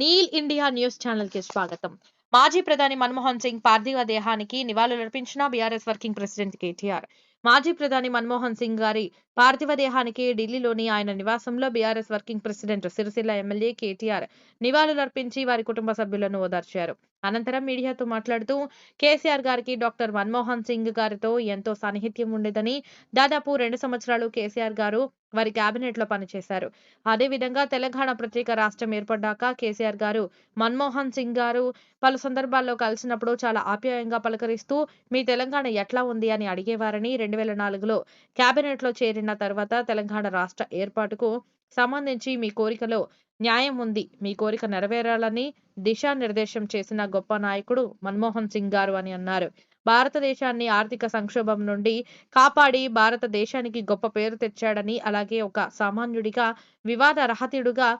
Neel India news ఛానల్కి స్వాగతం. మాజీ ప్రధాని మన్మోహన్ సింగ్ పార్థివ దేహానికి నివాళులర్పించిన బీఆర్ఎస్ వర్కింగ్ ప్రెసిడెంట్ కేటీఆర్. మాజీ ప్రధాని మన్మోహన్ సింగ్ గారి పార్థివ దేహానికి ఢిల్లీలోని ఆయన నివాసంలో BRS working president Sircilla MLA KTR నివాళులర్పించి వారి కుటుంబ సభ్యులను ఓదార్చారు. అనంతరం మీడియాతో మాట్లాడుతూ కేసీఆర్ గారికి డాక్టర్ మన్మోహన్ సింగ్ గారితో ఎంతో సాన్నిహిత్యం ఉండేదని దాదాపు రెండు సంవత్సరాలు కేసీఆర్ గారు వారి కేబినెట్లో పనిచేశారు. అదేవిధంగా తెలంగాణ ప్రత్యేక రాష్ట్రం ఏర్పడ్డాక కేసీఆర్ గారు మన్మోహన్ సింగ్ గారు పలు సందర్భాల్లో కలిసినప్పుడు చాలా ఆప్యాయంగా పలకరిస్తూ మీ తెలంగాణ ఎట్లా ఉంది? అని అడిగేవారని రెండు వేల నాలుగులో క్యాబినెట్లో లో చేరిన తర్వాత తెలంగాణ రాష్ట్ర ఏర్పాటుకు సంబంధించి మీ కోరికలో న్యాయం ఉంది. మీ కోరిక నెరవేరాలని దిశానిర్దేశం చేసిన గొప్ప నాయకుడు మన్మోహన్ సింగ్ గారు అని అన్నారు. భారతదేశాన్ని ఆర్థిక సంక్షోభం నుండి కాపాడి భారతదేశానికి గొప్ప పేరు తెచ్చాడని అలాగే ఒక సామాన్యుడిగా వివాద రహతీయుడుగా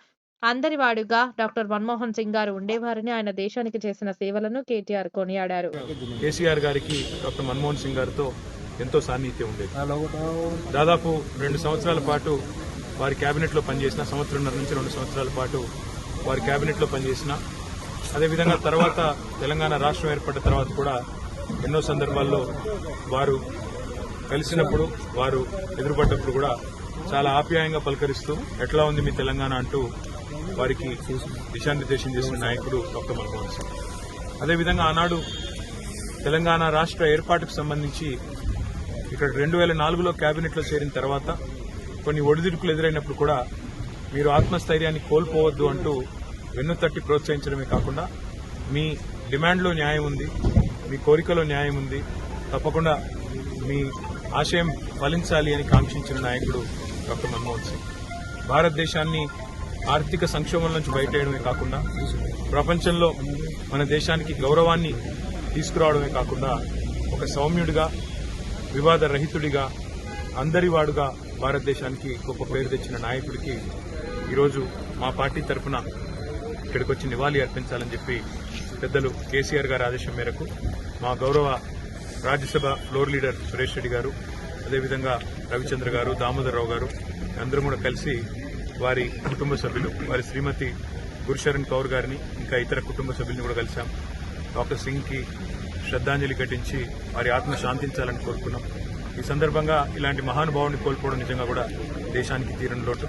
అందరివాడుగా డాక్టర్ మన్మోహన్ సింగ్ గారు ఉండేవారని ఆయన దేశానికి చేసిన సేవలను కేటీఆర్ కొనియాడారు. కేసీఆర్ గారికి డాక్టర్ మన్మోహన్ సింగ్ గారితో ఎంతో సాన్నిహిత్యం ఉండేది. దాదాపు రెండు సంవత్సరాల పాటు వారి కేబినెట్లో పనిచేసిన సంవత్సరంన్నర నుంచి రెండు సంవత్సరాల పాటు వారి కేబినెట్లో పనిచేసిన అదేవిధంగా తర్వాత తెలంగాణ రాష్ట్రం ఏర్పడిన తర్వాత కూడా ఎన్నో సందర్భాల్లో వారు కలిసినప్పుడు వారు ఎదురుపడ్డప్పుడు కూడా చాలా ఆప్యాయంగా పలకరిస్తూ ఎట్లా ఉంది మీ తెలంగాణ? అంటూ వారికి దిశానిర్దేశం చేసిన నాయకుడు డాక్టర్ మన్మోహన్ సింగ్. అదేవిధంగా ఆనాడు తెలంగాణ రాష్ట్ర ఏర్పాటుకు సంబంధించి ఇక్కడ రెండు వేల నాలుగులో కేబినెట్లో చేరిన తర్వాత కొన్ని ఒడిదుడుకులు ఎదురైనప్పుడు కూడా మీరు ఆత్మస్థైర్యాన్ని కోల్పోవద్దు అంటూ వెన్నుతట్టి ప్రోత్సహించడమే కాకుండా మీ డిమాండ్లో న్యాయం ఉంది మీ కోరికలో న్యాయం ఉంది. తప్పకుండా మీ ఆశయం ఫలించాలి అని కాంక్షించిన నాయకుడు డాక్టర్ మన్మోహన్ సింగ్. భారతదేశాన్ని ఆర్థిక సంక్షోభం నుంచి బయటేయడమే కాకుండా ప్రపంచంలో మన దేశానికి గౌరవాన్ని తీసుకురావడమే కాకుండా ఒక సౌమ్యుడిగా వివాద రహితుడిగా అందరివాడుగా భారతదేశానికి గొప్ప పేరు తెచ్చిన నాయకుడికి ఈరోజు మా పార్టీ తరఫున ఇక్కడికి వచ్చి నివాళి అర్పించాలని చెప్పి పెద్దలు కేసీఆర్ గారి ఆదేశం మేరకు మా గౌరవ రాజ్యసభ ఫ్లోర్ లీడర్ సురేష్ రెడ్డి గారు అదేవిధంగా రవిచంద్ర గారు దామోదరరావు గారు అందరూ కూడా కలిసి వారి కుటుంబ సభ్యులు వారి శ్రీమతి గురుశరణ్ కౌర్ గారిని ఇంకా ఇతర కుటుంబ సభ్యుల్ని కూడా కలిశాం. డాక్టర్ సింగ్కి శ్రద్ధాంజలి ఘటించి వారి ఆత్మ శాంతించాలని కోరుకున్నాం. ఈ సందర్భంగా ఇలాంటి మహానుభావుని కోల్పోవడం నిజంగా కూడా దేశానికి తీరని లోటు.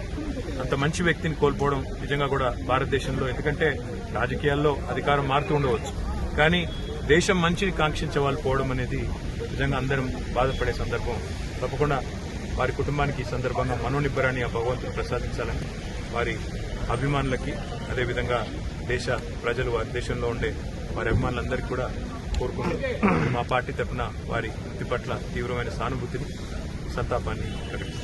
అంత మంచి వ్యక్తిని కోల్పోవడం నిజంగా కూడా భారతదేశంలో ఎందుకంటే రాజకీయాల్లో అధికారం మారుతూ ఉండవచ్చు. కానీ దేశం మంచిని కాంక్షించే వాళ్ళు పోవడం అనేది నిజంగా అందరం బాధపడే సందర్భం. తప్పకుండా వారి కుటుంబానికి ఈ సందర్భంగా మనోనిబ్బరాన్ని ఆ భగవంతుడు ప్రసాదించాలని వారి అభిమానులకి అదేవిధంగా దేశ ప్రజలు వారి దేశంలో ఉండే వారి అభిమానులందరికీ కూడా కోరుకుంటూ మా పార్టీ తరఫున వారి వృత్తి పట్ల తీవ్రమైన సానుభూతిని సంతాపాన్ని ప్రకటిస్తున్నాం.